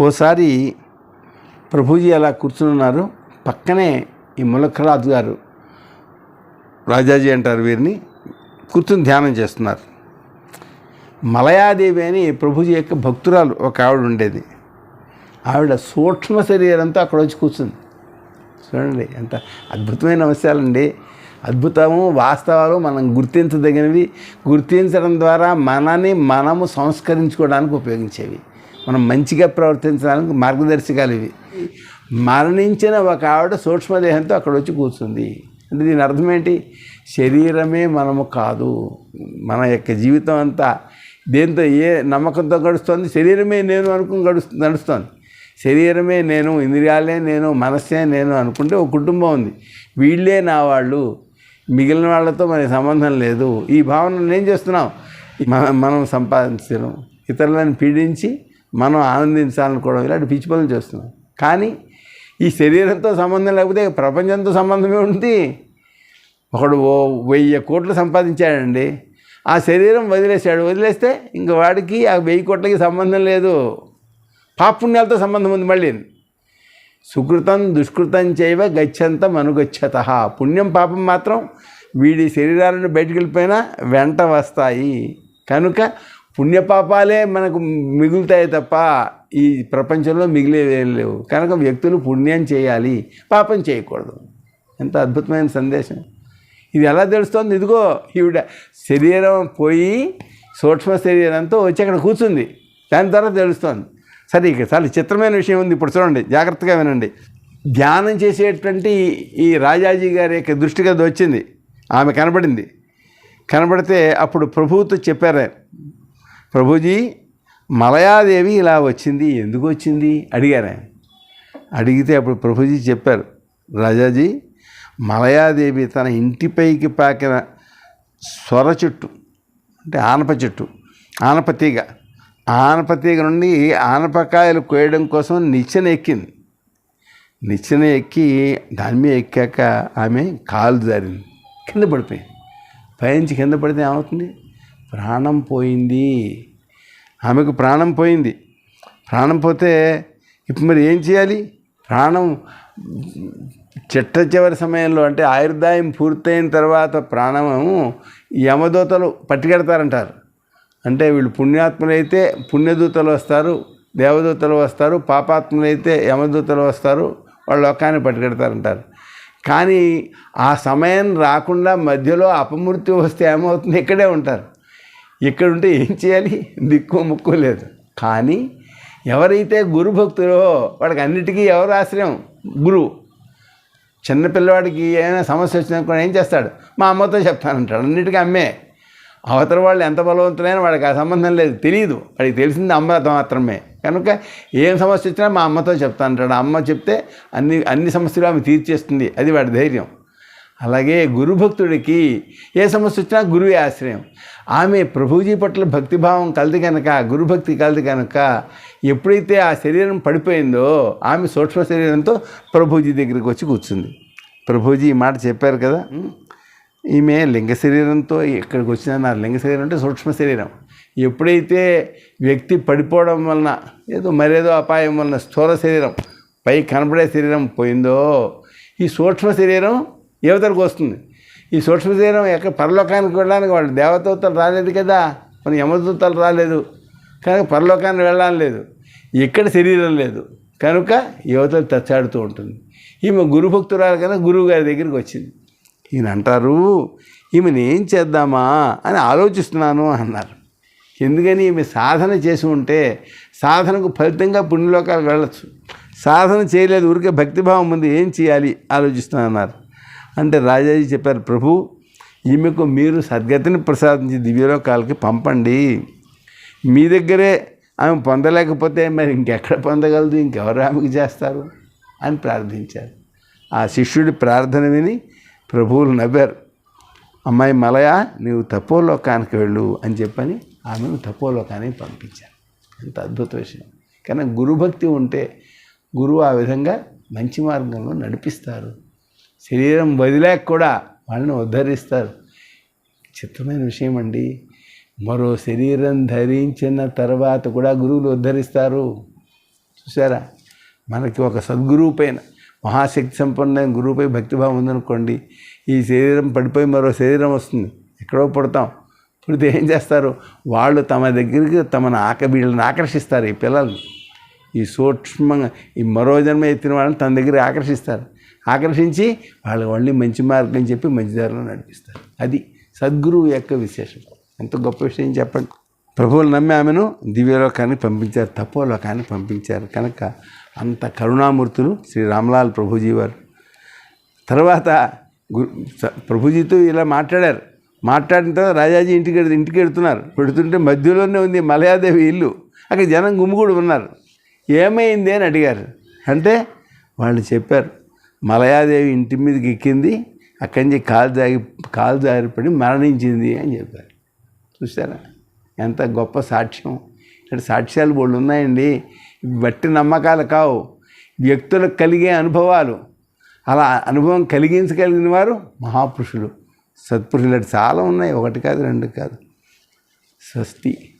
ఓసారి ప్రభుజీ అలా కూర్చున్నారు పక్కనే ఈ ములక్కరాజు గారు రాజాజీ అంటారు వీరిని కూర్చుని ధ్యానం చేస్తున్నారు. మలయాదేవి అని ప్రభుజీ యొక్క భక్తురాలు ఒక ఆవిడ ఉండేది. ఆవిడ సూక్ష్మ శరీరంతో అక్కడ వచ్చి కూర్చుంది. చూడండి ఎంత అద్భుతమైన అంశాలండి అద్భుతము వాస్తవాలు మనం గుర్తించదగినవి. గుర్తించడం ద్వారా మనని మనము సంస్కరించుకోవడానికి ఉపయోగించేవి. మనం మంచిగా ప్రవర్తించడానికి మార్గదర్శకాలు ఇవి. మరణించిన ఒక ఆవిడ సూక్ష్మదేహంతో అక్కడ వచ్చి కూర్చుంది. అంటే దీని అర్థం ఏంటి? శరీరమే మనము కాదు. మన యొక్క జీవితం అంతా దేంతో ఏ నమ్మకంతో గడుస్తుంది? శరీరమే నేను అనుకుని గడుస్తు నడుస్తుంది. శరీరమే నేను ఇంద్రియాలే నేను మనస్సే నేను అనుకుంటే ఒక కుటుంబం ఉంది. వీళ్ళే నా వాళ్ళు. మిగిలిన వాళ్ళతో మనకి సంబంధం లేదు. ఈ భావనను ఏం చేస్తున్నాం? మనం సంపాదించడం. ఇతరులను పీడించి మనం ఆనందించాలనుకోవడం ఇలాంటి పిచ్చి పనులు చేస్తున్నాం. కానీ ఈ శరీరంతో సంబంధం లేకపోతే ప్రపంచంతో సంబంధమే ఉంది ఒకడు ఓ వెయ్యి కోట్లు సంపాదించాడండి. ఆ శరీరం వదిలేశాడు. వదిలేస్తే ఇంక వాడికి ఆ వెయ్యి కోట్లకి సంబంధం లేదు. పాపుణ్యాలతో సంబంధం ఉంది మళ్ళీ. సుకృతం దుష్కృతం చేయవ గచ్చంత మనుగచ్చత పుణ్యం పాపం మాత్రం వీడి శరీరాలను బయటికి వెళ్ళిపోయినా వెంట వస్తాయి. కనుక పుణ్యపాపాలే మనకు మిగులుతాయి తప్ప ఈ ప్రపంచంలో మిగిలేవేం లేవు. కనుక వ్యక్తులు పుణ్యం చేయాలి పాపం చేయకూడదు. ఎంత అద్భుతమైన సందేశం. ఇది ఎలా తెలుస్తోంది? ఇదిగో ఈవిడ శరీరం పోయి సూక్ష్మ శరీరంతో వచ్చి అక్కడ కూర్చుంది. దాని తర్వాత తెలుస్తోంది. సరే ఇక చాలా చిత్రమైన విషయం ఉంది. ఇప్పుడు చూడండి జాగ్రత్తగా వినండి. ధ్యానం చేసేటువంటి ఈ రాజాజీ గారి యొక్క దృష్టికి అది వచ్చింది. ఆమె కనబడింది. కనబడితే అప్పుడు ప్రభువుతో చెప్పారు. ప్రభుజీ మలయాదేవి ఇలా వచ్చింది ఎందుకు వచ్చింది? అడిగారు ఆయన అడిగితే అప్పుడు ప్రభుజీ చెప్పారు రాజాజీ మలయాదేవి తన ఇంటిపైకి పాకిన స్వర చెట్టు అంటే ఆనప చెట్టు ఆనప తీగ ఆనప తీగ నుండి ఆనపకాయలు కోయడం కోసం నిచ్చెన ఎక్కింది. నిచ్చెన ఎక్కి దాని మీద ఎక్కాక ఆమె కాలు జారింది కింద పడిపోయింది. పైనుంచి కింద పడితే ఏమవుతుంది? ప్రాణం పోయింది. ఆమెకు ప్రాణం పోయింది. ప్రాణం పోతే ఇప్పుడు మరి ఏం చేయాలి? ప్రాణం చిట్ట చివరి సమయంలో అంటే ఆయుర్దాయం పూర్తయిన తర్వాత ప్రాణము యమదూతలు పట్టుకెడతారంటారు. అంటే వీళ్ళు పుణ్యాత్ములైతే పుణ్యదూతలు వస్తారు దేవదూతలు వస్తారు పాపాత్ములైతే యమదూతలు వస్తారు వాళ్ళు లోకాన్ని పట్టుకెడతారంటారు. కానీ ఆ సమయం రాకుండా మధ్యలో అపమృత్యు వస్తే ఏమవుతుంది? ఇక్కడే ఉంటారు. ఇక్కడ ఉంటే ఏం చేయాలి? దిక్కు ముక్కు లేదు. కానీ ఎవరైతే గురు భక్తులో వాడికి అన్నిటికీ ఎవరు ఆశ్రయం? గురువు. చిన్నపిల్లవాడికి ఏమైనా సమస్య వచ్చినా కూడా ఏం చేస్తాడు? మా అమ్మతో చెప్తానంటాడు అన్నిటికీ అమ్మే. అవతల వాళ్ళు ఎంత బలవంతులైనా వాడికి ఆ సంబంధం లేదు. తెలియదు వాడికి తెలిసింది అమ్మ మాత్రమే. కనుక ఏం సమస్య వచ్చినా మా అమ్మతో చెప్తానంటాడు అమ్మ చెప్తే అన్ని అన్ని సమస్యలు ఆమె తీర్చేస్తుంది. అది వాడి ధైర్యం. అలాగే గురుభక్తుడికి ఏ సమస్య వచ్చినా గురువే ఆశ్రయం. ఆమె ప్రభుజీ పట్ల భక్తిభావం కలది కనుక గురుభక్తి కలది కనుక ఎప్పుడైతే ఆ శరీరం పడిపోయిందో ఆమె సూక్ష్మ శరీరంతో ప్రభుజీ దగ్గరికి వచ్చి కూర్చుంది. ప్రభుజీ ఈ మాట చెప్పారు కదా ఈమె లింగ శరీరంతో ఇక్కడికి వచ్చిన నా లింగ శరీరం అంటే సూక్ష్మ శరీరం. ఎప్పుడైతే వ్యక్తి పడిపోవడం వలన ఏదో మరేదో అపాయం వలన స్థూల శరీరం పై కనపడే శరీరం పోయిందో ఈ సూక్ష్మ శరీరం యువతలకు వస్తుంది. ఈ సూక్ష్మ శరీరం ఎక్కడ పరలోకానికి వెళ్ళడానికి వాళ్ళు దేవతూతలు రాలేదు కదా మన యమదూతలు రాలేదు. కనుక పరలోకానికి వెళ్ళడం లేదు. ఇక్కడ శరీరం లేదు. కనుక యువతలు తచ్చాడుతూ ఉంటుంది. ఈమె గురుభక్తురాలు కనుక గురువు గారి దగ్గరికి వచ్చింది. ఈయన అంటారు ఈమెను ఏం చేద్దామా అని ఆలోచిస్తున్నాను అన్నారు. ఎందుకని ఈమె సాధన చేసి ఉంటే సాధనకు ఫలితంగా పుణ్యలోకాలకు వెళ్ళచ్చు. సాధన చేయలేదు ఊరికే భక్తిభావం ఉంది ఏం చేయాలి? ఆలోచిస్తున్నాను అంటే రాజాజీ చెప్పారు ప్రభు ఈమెకు మీరు సద్గతిని ప్రసాదించి దివ్యలోకాలకి పంపండి. మీ దగ్గరే ఆమె పొందలేకపోతే మరి ఇంకెక్కడ పొందగలదు? ఇంకెవరు ఆమెకు చేస్తారు? అని ప్రార్థించారు. ఆ శిష్యుడి ప్రార్థన విని ప్రభువులు నవ్వారు. అమ్మాయి మలయ నీవు తపోలోకానికి వెళ్ళు అని చెప్పని ఆమెను తపోలోకానికి పంపించారు. ఎంత అద్భుత విషయం. కానీ గురుభక్తి ఉంటే గురువు ఆ విధంగా మంచి మార్గంలో నడిపిస్తారు. శరీరం వదిలేక కూడా వాళ్ళని ఉద్ధరిస్తారు. చిత్రమైన విషయం అండి. మరో శరీరం ధరించిన తర్వాత కూడా గురువులు ఉద్ధరిస్తారు. చూసారా మనకి ఒక సద్గురువు పైన మహాశక్తి సంపన్నమైన గురువుపై భక్తిభావం ఉందనుకోండి ఈ శరీరం పడిపోయి మరో శరీరం వస్తుంది. ఎక్కడో పుడతాం. పుడితే ఏం చేస్తారు? వాళ్ళు తమ దగ్గరికి తమను ఆక వీళ్ళని ఆకర్షిస్తారు ఈ పిల్లల్ని. ఈ సూక్ష్మంగా ఈ మరో జన్మ ఎత్తిన వాళ్ళని తన దగ్గర ఆకర్షిస్తారు. ఆకర్షించి వాళ్ళు వాళ్ళని మంచి మార్గం చెప్పి మంచి దారిలో నడిపిస్తారు. అది సద్గురువు యొక్క విశేషం. ఎంత గొప్ప విషయం చెప్పండి. ప్రభువులు నమ్మి ఆమెను దివ్యలోకానికి పంపించారు. తపోలోకానికి పంపించారు. కనుక అంత కరుణామూర్తులు శ్రీ రామ్లాల్ ప్రభుజీ వారు. తర్వాత గు- ప్రభుజీతో ఇలా మాట్లాడారు. మాట్లాడిన తర్వాత రాజాజీ ఇంటికి ఇంటికి వెళ్తున్నారు. పెడుతుంటే మధ్యలోనే ఉంది మలయాదేవి ఇల్లు. అక్కడ జనం గుమ్ముగూడు ఉన్నారు. ఏమైంది అని అడిగారు. అంటే వాళ్ళు చెప్పారు మలయాదేవి ఇంటి మీదకి ఎక్కింది అక్కడి నుంచి కాలు దాగి కాలు జారిపడి మరణించింది అని చెప్పారు. చూసారా ఎంత గొప్ప సాక్ష్యం. ఇక్కడ సాక్ష్యాలు బోళ్ళు ఉన్నాయండి. బట్టి నమ్మకాలు కావు. వ్యక్తులకు కలిగే అనుభవాలు. అలా అనుభవం కలిగించగలిగిన వారు మహాపురుషులు. సత్పురుషులు అటు చాలా ఉన్నాయి. ఒకటి కాదు రెండు కాదు. స్వస్తి.